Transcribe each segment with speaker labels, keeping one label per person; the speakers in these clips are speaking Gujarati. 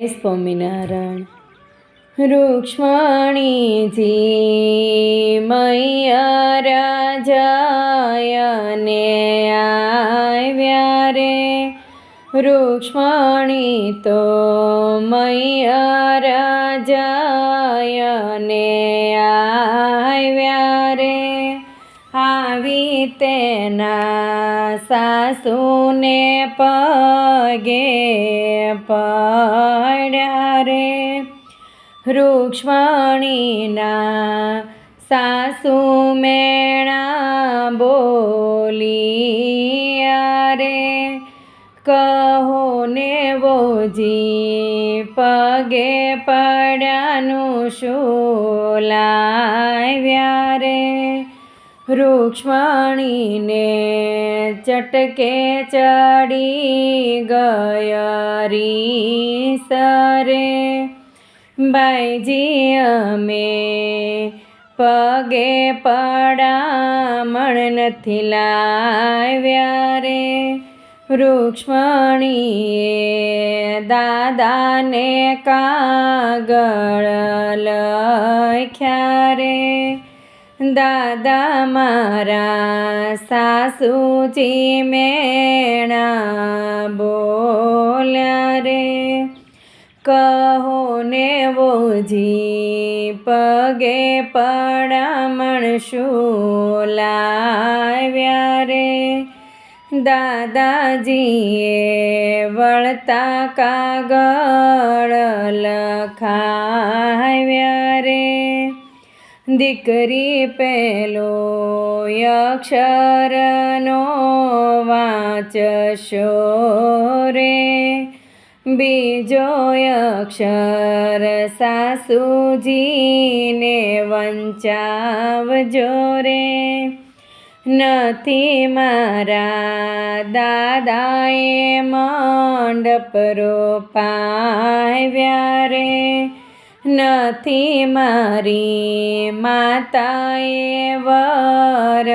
Speaker 1: સ્વામિનારાયણ રૂક્ષ્મણીજી મૈયા રાજાયને આવ્યા રે. રૂક્ષ્મણી તો મૈયા રાજાયને આવ્યા રે. આવી તેના સાસુને પગે પડ્યા રે. રૂક્ષ્મણીના સાસુ મેણા બોલિયા રે, કહો ને વોજી, પગે પડ્યાનું શું લાવ્યા રે? રૂક્ષ્મણીને ચટકે ચડી ગયરી સરે. બાઈજી અમે પગે પડામણ નથી લાવ્યા રે. રૂક્ષ્મણીએ દાદાને કાગળ લખ્યા રે. દાદા મારા સાસુજી મેણા બોલ્યા રે. કહો ને વોજી પગે પડામણ શું લાવ્યા રે? દાદાજીએ વળતા કાગળ લખાવ્યા રે. દીકરી પહેલો અક્ષરનો વાંચશો રે. બીજો અક્ષર સાસુજીને વંચાવજો રે. નથી મારા દાદાએ મંડપ રોપાવ્યા રે. નથી મારી માતાએ વર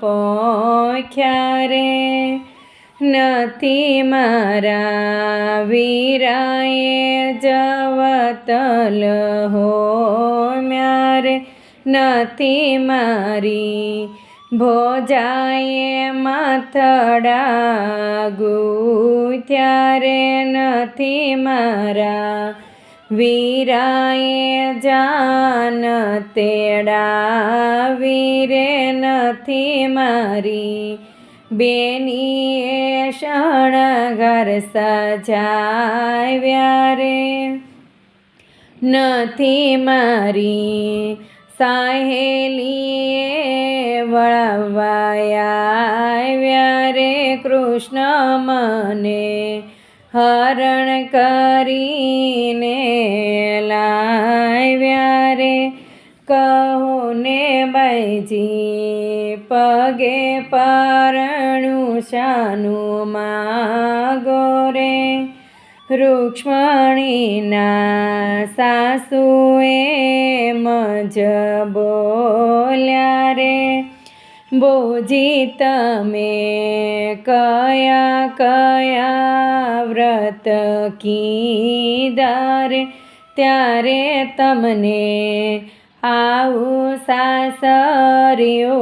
Speaker 1: પોખ્યા રે. નથી મારા વીરાએ જવતલ હો મ્યારે નથી મારી ભોજાએ માથડા ગુ ત્યારે નથી મારા વીરાએ જાન તેડા વીરે નથી મારી. બેનીએ શણગાર સજાવ્યા રે નથી મારી. સાહેલીએ વળવાયા રે કૃષ્ણ મને હરણ કરીને લાવ્યા રે. કહુને ને બાઈજી પગે પરણું શાનું માગો રે. રૂક્ષ્મણીના સાસુએ મજ બોલ્યા બોજી તમે કયા કયા વ્રત કીધારે ત્યારે તમને આવું સાસરિયો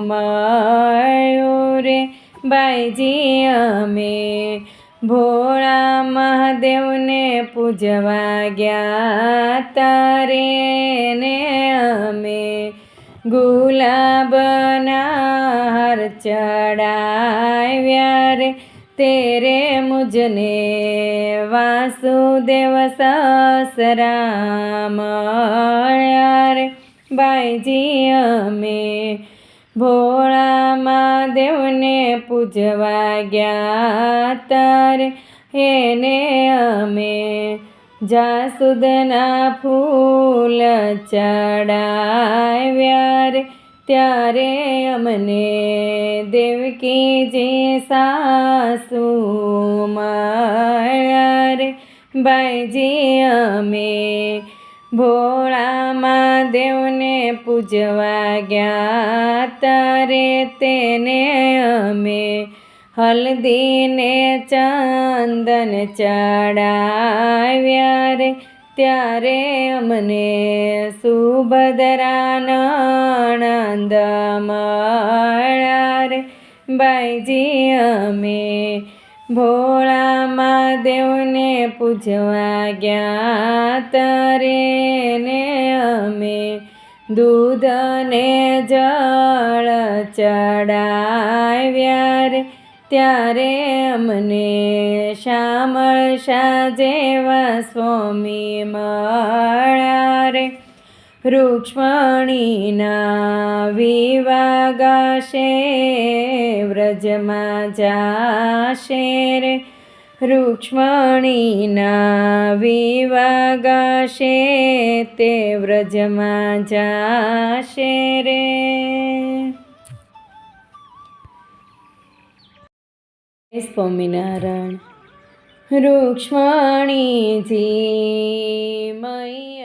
Speaker 1: મળ્યો રે. બાઈજી, અમે ભોળા મહાદેવને પૂજવા ગયા તારે ને અમે ગુલાબના હાર ચડાવ્યા રે તેરે મુજને વાસુદેવ સસરા મળ્યા રે બાઈજી અમે ભોળા મહાદેવને પૂજવા ગયા તારે, એને અમે જાસુદના ફૂલ ચડાવ્યા રે ત્યારે અમને દેવકીજી સાસુ મળ્યા રે ભાઈજી, અમે ભોળામાં દેવને પૂજવા ગયા તારે તેને અમે હલ્દીને ચંદન ચડાવ્યા રે ત્યારે અમને સુભદ્રાનંદ મળ્યા રે બાઈજી અમે ભોળા મહાદેવને પૂજવા ગયા તરે ને અમે દૂધને જળ ચડાવ્યા રે ત્યારે અમને શામળ શા જેવા સ્વામી મળ્યા રે. રૂક્ષ્મણીના વિવાગાશે વ્રજમાં જાશે રે. રૂક્ષ્મણીના વિવાગાશે તે વ્રજમાં જાશે રે. સ્વામિનારાયણ. રૂક્ષ્મણીજી મૈયા